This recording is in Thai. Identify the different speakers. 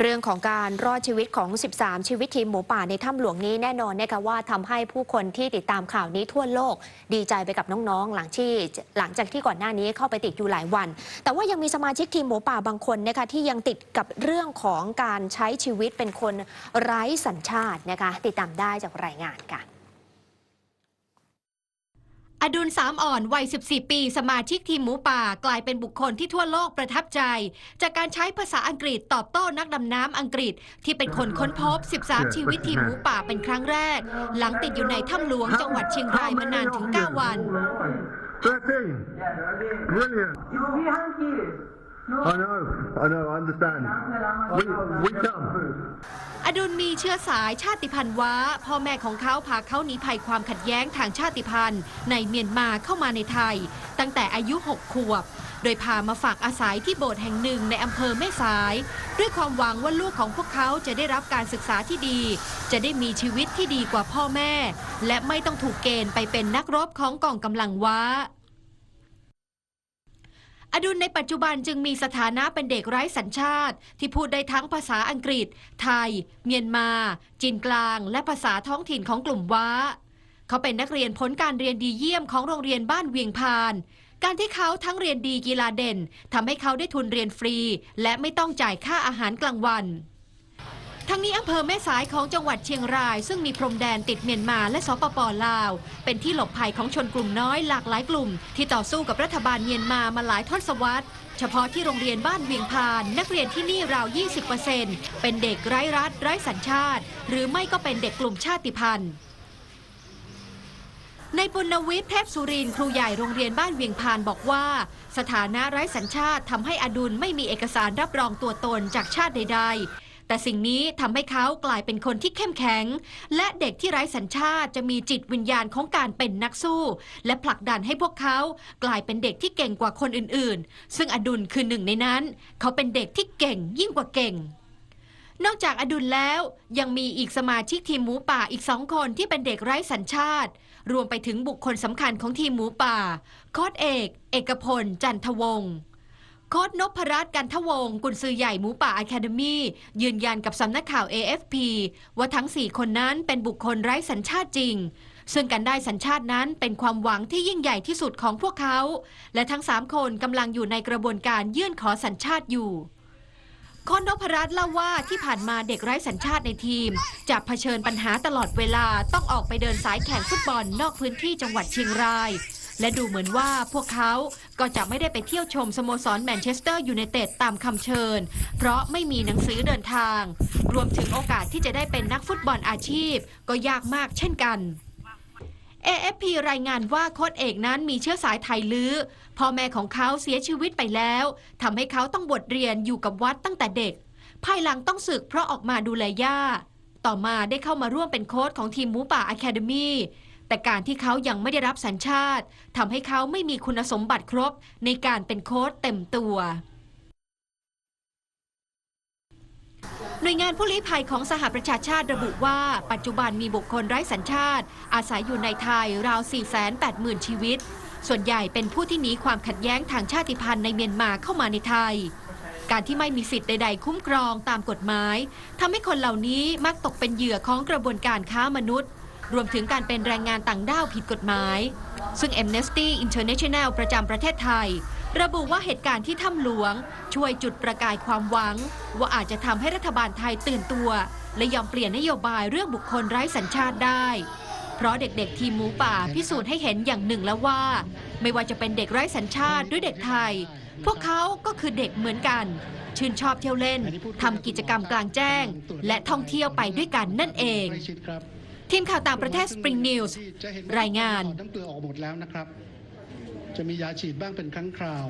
Speaker 1: เรื่องของการรอดชีวิตของ 13 ชีวิตทีมหมูป่าในถ้ำหลวงนี้แน่นอนนะคะว่าทำให้ผู้คนที่ติดตามข่าวนี้ทั่วโลก ดีใจไปกับน้องๆ หลังที่หลังจากที่ก่อนหน้านี้เข้าไปติดอยู่หลายวัน แต่ว่ายังมีสมาชิกทีมหมูป่าบางคนนะคะที่ยังติดกับเรื่องของการใช้ชีวิตเป็นคนไร้สัญชาตินะคะติดตามได้จากรายงานค่ะ
Speaker 2: ดุลสามอ่อนวัย 14 ปี สมาชิกทีมหมูป่า กลายเป็นบุคคลที่ทั่วโลกประทับใจ จากการใช้ภาษาอังกฤษตอบโต้นักดำน้ำอังกฤษ ที่เป็นคนค้นพบ 13 ชีวิตทีมหมูป่าเป็นครั้งแรก หลังติดอยู่ในถ้ำหลวงจังหวัดเชียงรายมานานถึง 9 วัน
Speaker 3: Thirteen. Brilliant. I know. I know. I understand. We we come.
Speaker 2: อดุลมีเชื้อสายชาติพันธุ์ว้า พ่อแม่ของเขาพาเขาหนีภัยความขัดแย้งทางชาติพันธุ์ ในเมียนมาเข้ามาในไทย ตั้งแต่อายุ 6 ขวบ โดยพามาฝากอาศัยที่โบสถ์แห่งหนึ่งในอำเภอแม่สาย ด้วยความหวังว่าลูกของพวกเขาจะได้รับการศึกษาที่ดี จะได้มีชีวิตที่ดีกว่าพ่อแม่ และไม่ต้องถูกเกณฑ์ไปเป็นนักรบของกองกำลังว้า อดุลในปัจจุบันจึงมีสถานะเป็นเด็กไร้สัญชาติ ที่พูดได้ทั้งภาษาอังกฤษ ไทย เมียนมา จีนกลาง และภาษาท้องถิ่นของกลุ่มว้า เขาเป็นนักเรียนพ้นการเรียนดีเยี่ยมของโรงเรียนบ้านเวียงพาน การที่เขาทั้งเรียนดีกีฬาเด่นทำให้เขาได้ทุนเรียนฟรี และไม่ต้องจ่ายค่าอาหารกลางวัน ทั้งนี้อำเภอแม่สายของจังหวัดเชียงราย ซึ่งมีพรมแดนติดเมียนมาและสปปลาว เป็นที่หลบภัยของชนกลุ่มน้อยหลากหลายกลุ่ม ที่ต่อสู้กับรัฐบาลเมียนมามาหลายทศวรรษ เฉพาะที่โรงเรียนบ้านเวียงพาน นักเรียนที่นี่ราว 20%เป็นเด็กไร้รัฐไร้สัญชาติ หรือไม่ก็เป็นเด็กกลุ่มชาติพันธุ์ในปุณวิทย์เทพสุรินทร์ครูใหญ่โรงเรียนบ้านเวียงพานบอกว่า สถานะไร้สัญชาติทำให้อดุลไม่มีเอกสารรับรองตัวตนจากชาติใดๆ แต่สิ่งนี้ทำให้เขากลายเป็นคนที่เข้มแข็ง และเด็กที่ไร้สัญชาติจะมีจิตวิญญาณของการเป็นนักสู้ และผลักดันให้พวกเขากลายเป็นเด็กที่เก่งกว่าคนอื่นๆ ซึ่งอดุลคือหนึ่งในนั้น เขาเป็นเด็กที่เก่งยิ่งกว่าเก่งนอกจากอดุลแล้วยังมีอีกสมาชิกทีมหมูป่าอีกสองคนที่เป็นเด็กไร้สัญชาติ รวมไปถึงบุคคลสำคัญของทีมหมูป่าโค้ดเอก เอกพล จันทวงศ์ โค้ดนพรัตน์กันทวงศ์กุนซือใหญ่หมูป่าอะคาเดมี่ยืนยันกับสำนักข่าว AFP ว่าทั้ง 4 คนนั้นเป็นบุคคลไร้สัญชาติจริง ซึ่งการได้สัญชาตินั้นเป็นความหวังที่ยิ่งใหญ่ที่สุดของพวกเขา และทั้ง 3 คนกำลังอยู่ในกระบวนการยื่นขอสัญชาติอยู่โค้ดนพรัตน์เล่าว่าที่ผ่านมาเด็กไร้สัญชาติในทีม จะเผชิญปัญหาตลอดเวลาต้องออกไปเดินสายแข่งฟุตบอลนอกพื้นที่จังหวัดเชียงราย และดูเหมือนว่าพวกเขาก็จะไม่ได้ไปเที่ยวชมสโมสรแมนเชสเตอร์ยูไนเต็ดตามคำเชิญ เพราะไม่มีหนังสือเดินทาง รวมถึงโอกาสที่จะได้เป็นนักฟุตบอลอาชีพ ก็ยากมากเช่นกัน AFP รายงานว่าโค้ดเอกนั้นมีเชื้อสายไทยลื้อพ่อแม่ของเขาเสียชีวิตไปแล้วทำให้เขาต้องบวชเรียนอยู่กับวัดตั้งแต่เด็ก ภายหลังต้องศึกเพราะออกมาดูแลย่า ต่อมาได้เข้ามาร่วมเป็นโค้ชของทีมหมูป่าอะคาเดมีแต่การที่เขายังไม่ได้รับสัญชาติทำให้เขาไม่มีคุณสมบัติครบในการเป็นโค้ชเต็มตัวหน่วยงานผู้ลี้ภัยของสหประชาชาติระบุว่า ปัจจุบันมีบุคคลไร้สัญชาติ อาศัยอยู่ในไทยราว 480,000 ชีวิต ส่วนใหญ่เป็นผู้ที่หนีความขัดแย้งทางชาติพันธุ์ในเมียนมาเข้ามาในไทย การที่ไม่มีสิทธิ์ใด ๆ คุ้มครองตามกฎหมายทำให้คนเหล่านี้มักตกเป็นเหยื่อของกระบวนการค้ามนุษย์ รวมถึงการเป็นแรงงานต่างด้าวผิดกฎหมาย ซึ่ง Amnesty International ประจำประเทศไทย ระบุว่าเหตุการณ์ที่ถ้ำหลวง ช่วยจุดประกายความหวัง ว่าอาจจะทำให้รัฐบาลไทยตื่นตัว และยอมเปลี่ยนนโยบายเรื่องบุคคลไร้สัญชาติได้เพราะเด็กๆ ทีมหมูป่าพิสูจน์ให้เห็นอย่างหนึ่งแล้วว่า ไม่ว่าจะเป็นเด็กไร้สัญชาติหรือเด็กไทย พวกเขาก็คือเด็กเหมือนกัน ชื่นชอบเที่ยวเล่นทำกิจกรรมกลางแจ้ง และท่องเที่ยวไปด้วยกันนั่นเอง ทีมข่าวต่างประเทศ Spring News รายงาน
Speaker 4: น้ำเกลือออกหมดแล้วนะครับ จะมียาฉีดบ้างเป็นครั้งคราว